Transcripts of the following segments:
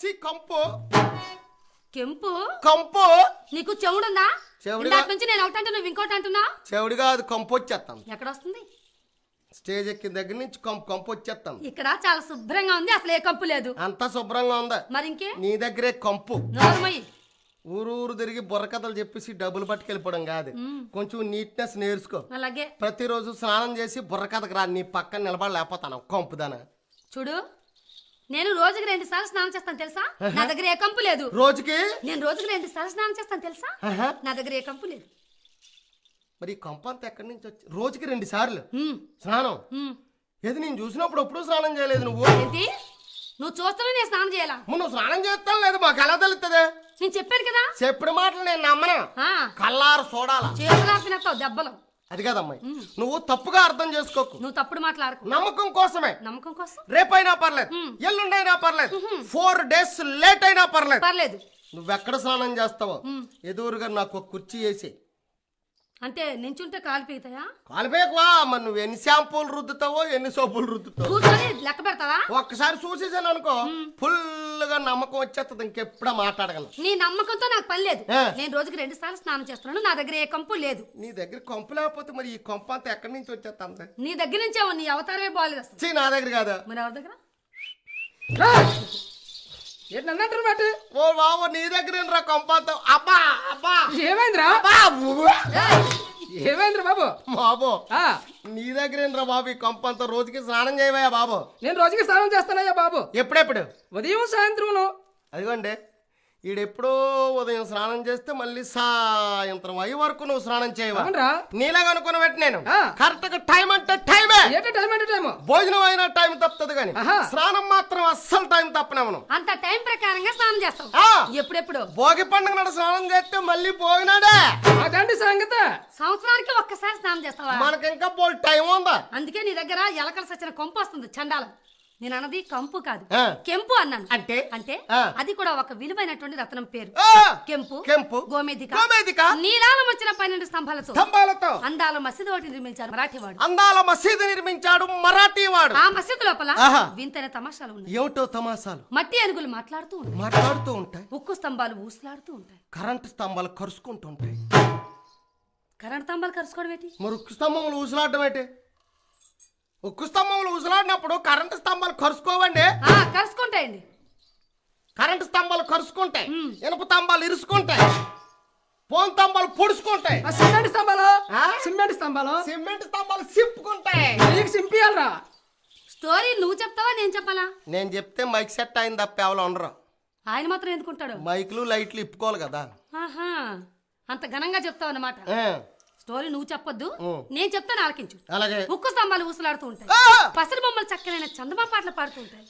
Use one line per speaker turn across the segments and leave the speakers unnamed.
చి కంపు.
కెంపు?
కంపు.
నీకు చెవుడుందా? ఇందాక నుంచి నేను ఒకటి అంటే నువ్వు ఇంకోటి అంటున్నా?
చెవుడు కాదు కంపు వచ్చేస్తాను
ఎక్కడ వస్తుంది
స్టేజ్ ఎక్కిన దగ్గర నుంచి కంపు కంపు వచ్చేస్తాను
ఇక్కడ చాలా శుభ్రంగా ఉంది అసలు ఏ కంపు లేదు.
అంతా శుభ్రంగా ఉందా.
మరి ఇంకే?
నీ దగ్గరే కంపు.
నోరుమయ్యి
ఊరు ఊరు తిరిగి బుర్రకథలు చెప్పేసి డబ్బులు పట్టుకెళ్ళిపోవడం కాదు. కొంచెం నీట్నెస్ నేర్చుకో.
అలాగే.
ప్రతిరోజు స్నానం చేసి బుర్రకథకు రా నీ పక్కన నిలబడలేకపోతాను. కంపుదానా
చూడు నేను రోజుకి రెండు సార్లు స్నానం చేస్తాను తెలుసా? నా దగ్గర ఏ కంపు లేదు.
రోజుకి?
నేను రోజుకి రెండు సార్లు స్నానం చేస్తాను తెలుసా. నా దగ్గర ఏ కంపు లేదు.
మరి కంపు అంతా ఎక్కడి నుంచి వచ్చి రోజుకి రెండు సార్లు స్నానం. ఏది నేను చూసినప్పుడు ఎప్పుడు స్నానం చేయలేదు నువ్వు?
ఏంటి? నువ్వు చూస్తున్నా నేను స్నానం చేయాలా?
నువ్వు స్నానం చేస్తాను లేదు మాకు ఎలా తెలుస్తుంది
నేను చెప్పాను కదా.
చెప్పిన మాటలు నేను నమ్మను. కల్లారు చూడాలా?
చేతులు దెబ్బలు.
అది కదమ్మాయి. నువ్వు తప్పుగా అర్థం చేసుకోకు.
నువ్వు తప్పుడు మాట్లాడకు.
నమ్మకం కోసమే.
నమ్మకం కోసం?
రేపైనా పర్లేదు. ఎల్లుండైనా పర్లేదు. ఫోర్ డేస్ లేట్ అయినా పర్లేదు.
పర్లేదు.
నువ్వెక్కడ స్నానం చేస్తావో? ఎదురుగా నాకు ఒక కుర్చీ వేసి.
అంటే నించుంటే కాలు పీగుతాయా
కాలిపోయకువా మరి నువ్వు ఎన్ని షాంపూలు రుద్దుతావో ఎన్ని సోపులు రుద్దుతావు?
లెక్క పెడతావా?
ఒక్కసారి చూసేసాను అనుకో. ఫుల్గా నమ్మకం వచ్చేస్తుంది ఇంకెప్పుడా మాట్లాడగలను
నీ నమ్మకంతో నాకు పని లేదు.
ఆ.
నేను రోజుకి రెండు సార్లు స్నానం చేస్తున్నాను నా దగ్గర ఏ కంపు లేదు.
నీ దగ్గర కొంప లేకపోతే మరి ఈ కొంప అంతా ఎక్కడి నుంచి వచ్చేస్తుంది
నీ దగ్గర నుంచే నీ అవతారమే బాగాలేదు అసలు.
చీ నా దగ్గర కాదా.
మరి ఎవరి దగ్గర?
ఏంటి నన్ను అంటారు మాట?
ఓ బాబు నీ దగ్గర రా కొంప అంతా. అబ్బా అబ్బా.
ఏమైందిరా?
అబ్బా.
ఏమైందిరా బాబు?
బాబు
ఆ,
నీ దగ్గర రా బాబు ఈ కొంప అంతా రోజుకి స్నానం చేయవయ్యా బాబు.
నేను రోజుకి స్నానం చేస్తానయ్యా బాబు.
ఎప్పుడెప్పుడు?
ఉదయం సాయంత్రం
అదిగోండి. ఈడెప్పుడో ఉదయం స్నానం చేస్తే మళ్ళీ సాయంత్రం అయ్యి వరకు నువ్వు స్నానం చేయవా?
అవునరా.
నీలాగా అనుకున్న పెట్టి నేను. కరెక్ట్గా టైం అంటే టైమే.
ఏంటి టైం అంటే టైం
భోజనం అయినా టైం తప్పుతుంది కానీ. స్నానం మాత్రం అస్సలు టైం తప్పనేమను
అంత టైం ప్రకారంగా స్నానం చేస్తావు
ఆ.
ఎప్పుడెప్పుడు?
భోగి పండుగ నాడు స్నానం చేస్తే మళ్ళీ పోయినాడే
అదండి సంగతి.
సంవత్సరానికి ఒక్కసారి స్నానం చేస్తావా?
మనకి ఇంకా బోల్ టైం ఉందా?
అందుకే నీ దగ్గర ఎలకల సచ్చిన కొంపు వస్తుంది చండాలం. నేను అన్నది కంపు కాదు. కెంపు అన్నాను.
అంటే?
అంటే. అది కూడా ఒక విలువైనటువంటి రత్నం పేరు! కెంపు
కెంపు.
గోమేధిక.
గోమేధిక.
నీలాలం వచ్చిన పన్నెండు స్తంభాలతో
స్తంభాలతో.
అందాల మసీదు ఒకటి నిర్మించారు మరాఠీవాడు.
అందాల మసీదు నిర్మించాడు మరాఠీ వాడు
ఆ మసీదు లోపల. వింతైన తమాషాలు ఉన్నాయి.
ఏమిటో తమాసాలు
మట్టి ఏనుగులు మాట్లాడుతూ ఉంటాయి.
మాట్లాడుతూ ఉంటాయి.
ఉక్కు స్తంభాలు ఊసలాడుతూ ఉంటాయి.
కరెంటు స్తంభాలు కరుచుకుంటుంటాయి
కరెంట్ స్తంభాలు కరుసుకోవడం ఏంటి?
మరి ఉక్కు స్తంభములు ఊసలాడడం ఏంటి? ఉక్కు స్తంభములు ఊసలాడినప్పుడు కరెంటు స్తంభాలు కరుచుకోవండి.
ఆ, కరుచుకుంటాయండి.
కరెంటు స్తంభాలు కరుచుకుంటాయి. ఇనుప స్తంభాలు ఇరుసుకుంటాయి ఫోన్ స్తంభాలు పొడుచుకుంటాయి.
ఆ సిమెంట్ స్తంభాలు?
ఆ?
సిమెంట్ స్తంభాలు?
సిమెంట్ స్తంభాలు సింపుకుంటాయి
నీకు సింపియాలరా
స్టోరీ నువ్వు చెప్తావా నేను చెప్పాలా?
నేను చెప్తే మైక్ సెట్ అయింది తప్ప ఎవరు ఉండరు
ఆయన మాత్రం ఎందుకుంటాడు?
మైకులు లైట్లు ఇప్పుకోవాలి కదా.
ఆహా అంత ఘనంగా చెప్తావు అన్నమాట. స్టోరీ నువ్వు చెప్పొద్దు. నేను చెప్తాను ఆలకించు.
అలాగే.
ఉక్కు స్తంభాలు ఊసలాడుతూ ఉంటాయి! పసరు బొమ్మలు చక్కనైన చందమా పాటలు పాడుతూ ఉంటాయి.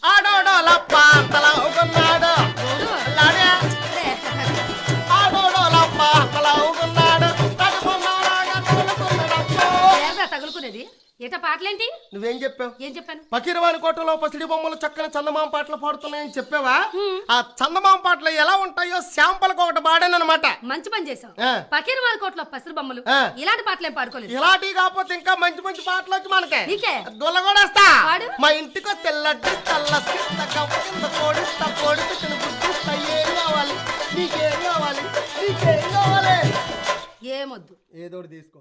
తగులుకునేది ఏటా పాటలేంటి?
నువ్వేం చెప్పావు?
ఏం చెప్పాను?
పకీరవాణి కోటలో పసిడి బొమ్మలు చక్కని చందమామ పాటలు పాడుతున్నాయని చెప్పావా? ఆ చందమామ పాటలు ఎలా ఉంటాయో శాంపల్కి ఒకటి పాడానమాట
మంచి పని చేసావు
ఆ.
పకీర్ వాళ్ళ కోట్లో పసరు బొమ్మలు. ఇలాంటి పాటలేం పాడుకోలేదు.
ఇలాంటివి కాకపోతే ఇంకా మంచి మంచి పాటలు వచ్చి మనకి.
నీకే?
దొల్ల కూడా వస్తా
పాడు.
మా ఇంటికి తెల్లడ్డి తెల్ల కింద కోడిస్తా గుర్తిస్తా. ఏం కావాలి? నీకేం కావాలి? నీకేం కావాలి?
ఏమొద్దు.
ఏదోటి తీసుకో.